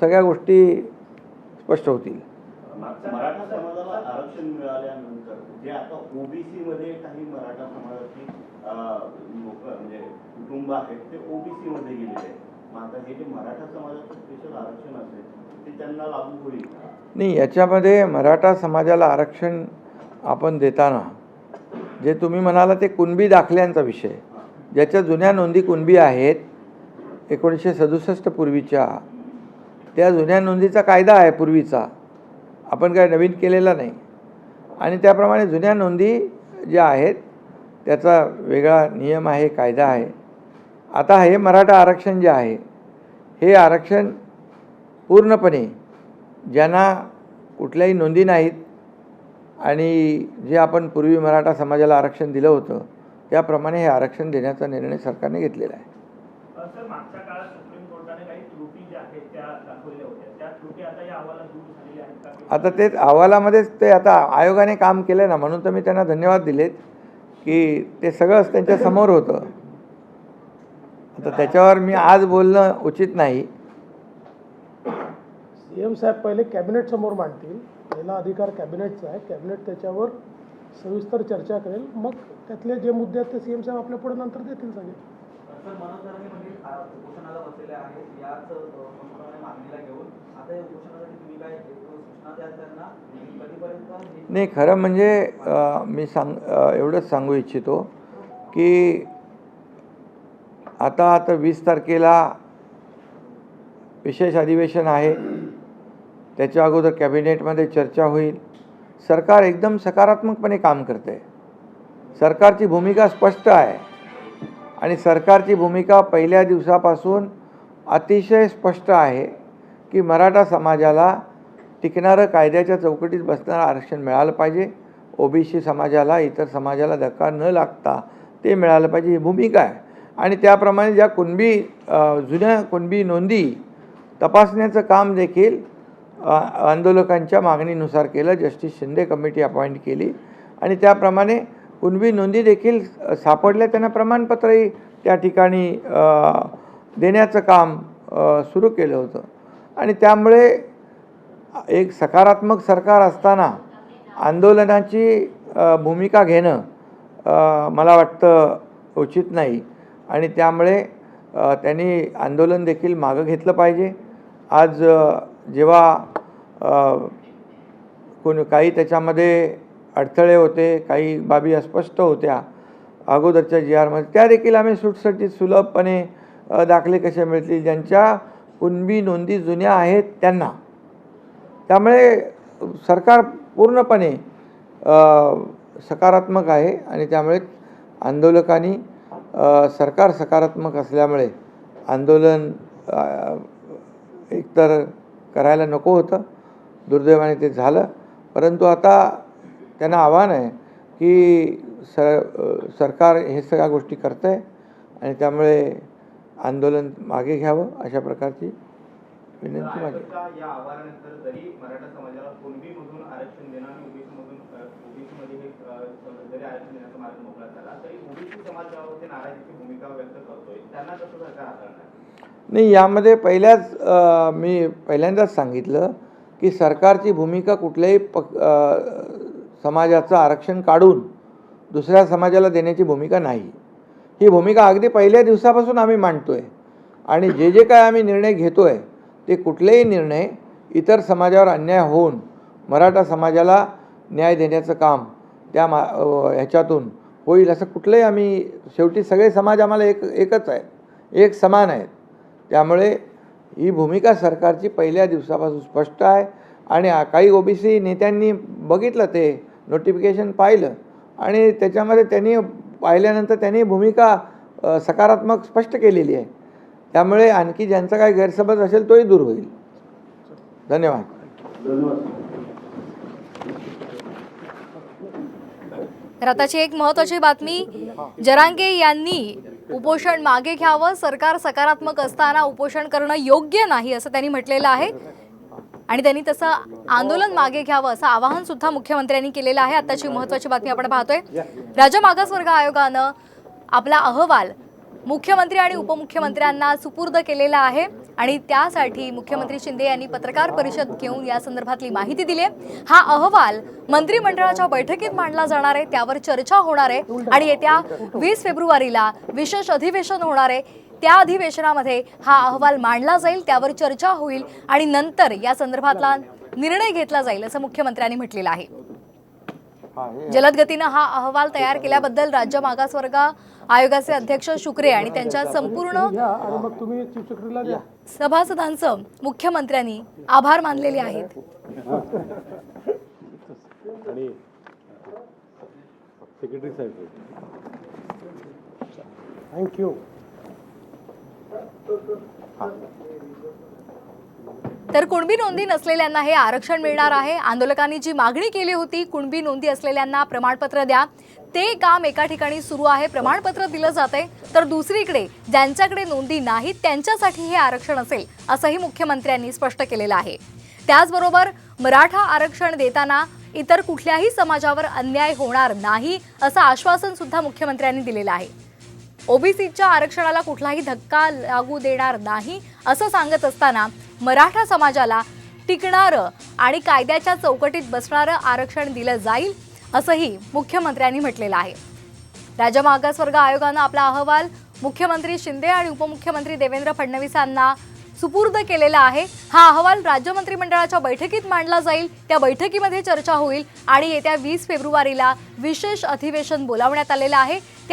सगळ्या गोष्टी स्पष्ट होतील. मराठा समाजाला आरक्षण मिळाल्यानंतर जे आता ओबीसी मध्ये काही मराठा समाजाची लोक म्हणजे कुटुंब आहेत ते ओबीसी मध्ये गेलेले आहेत. मग आता हे जे मराठा समाजाचं स्पेशल आरक्षण असेल ते त्यांना लागू होईल का? नाही याच्यामध्ये मराठा समाजाला आरक्षण आपण देताना जे तुम्ही म्हणाला ते कुणबी दाखल्यांचा विषय. ज्याच्या जुन्या नोंदी कुणबी आहेत एकोणीसशे सदुसष्ट पूर्वीच्या त्या जुन्या नोंदीचा कायदा आहे पूर्वीचा. आपण काय नवीन केलेला नाही. आणि त्याप्रमाणे जुन्या नोंदी ज्या आहेत त्याचा वेगळा नियम आहे कायदा आहे. आता हे मराठा आरक्षण जे आहे हे आरक्षण पूर्णपणे ज्यांना कुठल्याही नोंदी नाहीत आणि जे आपण पूर्वी मराठा समाजाला आरक्षण दिलं होतं त्याप्रमाणे हे आरक्षण देण्याचा निर्णय सरकारने घेतलेला आहे सर मागच्या काळात सुप्रीम कोर्टाने काही त्रुटी ज्या आहेत त्या दाखवलेल्या होत्या त्या त्रुटी आता तेच अहवालामध्येच ते आता आयोगाने काम केलं ना म्हणून तर मी त्यांना धन्यवाद दिलेत की ते सगळंच त्यांच्यासमोर होतं. आता त्याच्यावर मी आज बोलणं उचित नाही. सीएम साहेब पहिले कॅबिनेट समोर मांडतील. पहिला अधिकार कॅबिनेटचा आहे. कॅबिनेट त्याच्यावर सविस्तर चर्चा करेल. मग त्यातले जे मुद्दे आहेत ते सीएम साहेब आपल्या पुढे नंतर देतील सगळे. उपोषणाला बसलेले आहेत याच संपूर्ण मागणीला घेऊन. आता या उपोषणासाठी तुम्ही काय सूचना द्याल त्यांना? कधीपर्यंत नाही खरं म्हणजे मी सांग एवढंच सांगू इच्छितो की आता आता वीस तारखेला विशेष अधिवेशन आहे. त्याच्या अगोदर कॅबिनेटमध्ये चर्चा होईल. सरकार एकदम सकारात्मकपणे काम करते सरकारची भूमिका स्पष्ट आहे. आणि सरकारची भूमिका पहिल्या दिवसापासून अतिशय स्पष्ट आहे की मराठा समाजाला टिकणारं कायद्याच्या चौकटीत बसणारं आरक्षण मिळालं पाहिजे. ओबीसी समाजाला इतर समाजाला धक्का न लागता ते मिळालं पाहिजे ही भूमिका आहे. आणि त्याप्रमाणे ज्या कुणबी जुन्या कुणबी नोंदी तपासण्याचं काम देखील आंदोलकांच्या मागणीनुसार केलं. जस्टिस शिंदे कमिटी अपॉइंट केली. आणि त्याप्रमाणे कुणबी नोंदी देखील सापडल्या. त्यांना प्रमाणपत्रही त्या ठिकाणी देण्याचं काम सुरू केलं होतं. आणि त्यामुळे एक सकारात्मक सरकार असताना आंदोलनाची भूमिका घेणं मला वाटतं उचित नाही. आणि त्यामुळे त्यांनी आंदोलन देखील मागं घेतलं पाहिजे. आज जेव्हा कोण काही त्याच्यामध्ये अडथळे होते काही बाबी अस्पष्ट होत्या. अगोदरच्या जी आरमध्ये त्या देखील आम्ही सुटसटीत सुलभपणे दाखले कसे मिळतील? ज्यांच्या कुणबी नोंदी जुन्या आहेत त्यांना. त्यामुळे सरकार पूर्णपणे सकारात्मक आहे आणि त्यामुळे आंदोलकांनी सरकार सकारात्मक असल्यामुळे आंदोलन एकतर करायला नको होतं. दुर्दैवाने ते झालं. परंतु आता त्यांना आव्हान आहे की सर सरकार हे सगळ्या गोष्टी करतं आहे आणि त्यामुळे आंदोलन मागे घ्यावं अशा प्रकारची विनंती माझी. नाही यामध्ये पहिल्याच मी पहिल्यांदाच सांगितलं की सरकारची भूमिका कुठल्याही पक समाजाचं आरक्षण काढून दुसऱ्या समाजाला देण्याची भूमिका नाही. ही भूमिका अगदी पहिल्या दिवसापासून आम्ही मांडतो आहे आणि जे जे काय आम्ही निर्णय घेतो आहे ते कुठलेही निर्णय इतर समाजावर अन्याय होऊन मराठा समाजाला न्याय देण्याचं काम त्या मा ह्याच्यातून होईल असं कुठलंही आम्ही शेवटी सगळे समाज आम्हाला एक एकच आहेत एक समान आहेत. त्यामुळे ही भूमिका सरकारची पहिल्या दिवसापासून स्पष्ट आहे. आणि काही ओबीसी नेत्यांनी बघितलं ते नोटिफिकेशन पाहिलं. आणि त्याच्यामध्ये त्यांनी पाहिल्यानंतर त्यांनी भूमिका सकारात्मक स्पष्ट केलेली आहे. त्यामुळे आणखी ज्यांचा काही गैरसमज असेल तोही दूर होईल. धन्यवाद. तर आताची एक महत्वाची बातमी जरांगे यांनी उपोषण मागे घ्यावं सरकार सकारात्मक असताना उपोषण करणं योग्य नाही असं त्यांनी म्हटलेलं आहे. आणि त्यांनी तसं आंदोलन मागे घ्यावं असं आवाहन सुद्धा मुख्यमंत्र्यांनी केलेलं आहे. आताची महत्वाची बातमी आपण पाहतोय. राज्य मागासवर्ग आयोगानं आपला अहवाल मुख्यमंत्री आणि उपमुख्यमंत्र्यांना सुपूर्द केलेला आहे. आणि त्यासाठी मुख्यमंत्री शिंदे यांनी पत्रकार परिषद घेऊन या संदर्भातली माहिती दिली आहे. हा अहवाल मंत्रिमंडळाच्या बैठकीत मांडला जाणार आहे. त्यावर चर्चा होणार आहे. आणि येत्या वीस फेब्रुवारीला विशेष अधिवेशन होणार आहे. त्या अधिवेशनामध्ये हा अहवाल मांडला जाईल त्यावर चर्चा होईल आणि नंतर या संदर्भातला निर्णय घेतला जाईल असं मुख्यमंत्र्यांनी म्हटलेलं आहे. हा हे जलद गतीनं हा अहवाल तयार केल्याबद्दल राज्य मागासवर्ग आयोगाचे अध्यक्ष शुक्रे आणि त्यांच्या संपूर्ण सभासदांचं मुख्यमंत्र्यांनी आभार मानलेले आहेत. आणि सेक्रेटरी साहेब. थँक्यू तर कुणबी नोंदी नसलेल्यांना हे आरक्षण मिळणार आहे. आंदोलकांनी जी मागणी केली होती कुणबी नोंदी असलेल्यांना प्रमाणपत्र द्या. ते काम एका ठिकाणी सुरू आहे प्रमाणपत्र दिलं जाते तर दुसरीकडे ज्यांच्याकडे नोंदी नाहीत त्यांच्यासाठी हे आरक्षण असेल असंही मुख्यमंत्र्यांनी स्पष्ट केलेलं आहे. त्याचबरोबर मराठा आरक्षण देताना इतर कुठल्याही समाजावर अन्याय होणार नाही असं आश्वासन सुद्धा मुख्यमंत्र्यांनी दिलेलं आहे. ओबीसीच्या आरक्षणाला कुठलाही धक्का लागू देणार नाही असं सांगत असताना मराठा समाजाला टिकणारं आणि कायद्याच्या चौकटीत बसणारं आरक्षण दिलं जाईल असंही मुख्यमंत्र्यांनी म्हटलेलं आहे. राज्य मागासवर्ग आयोगानं आपला अहवाल मुख्यमंत्री शिंदे आणि उपमुख्यमंत्री देवेंद्र फडणवीसांना सुपूर्द केलेला आहे. हा अहवाल राज्य मंत्रिमंडळाच्या बैठकीत मांडला जाईल. त्या बैठकीमध्ये चर्चा होईल आणि येत्या वीस फेब्रुवारीला विशेष अधिवेशन बोलावण्यात आलेलं आहे.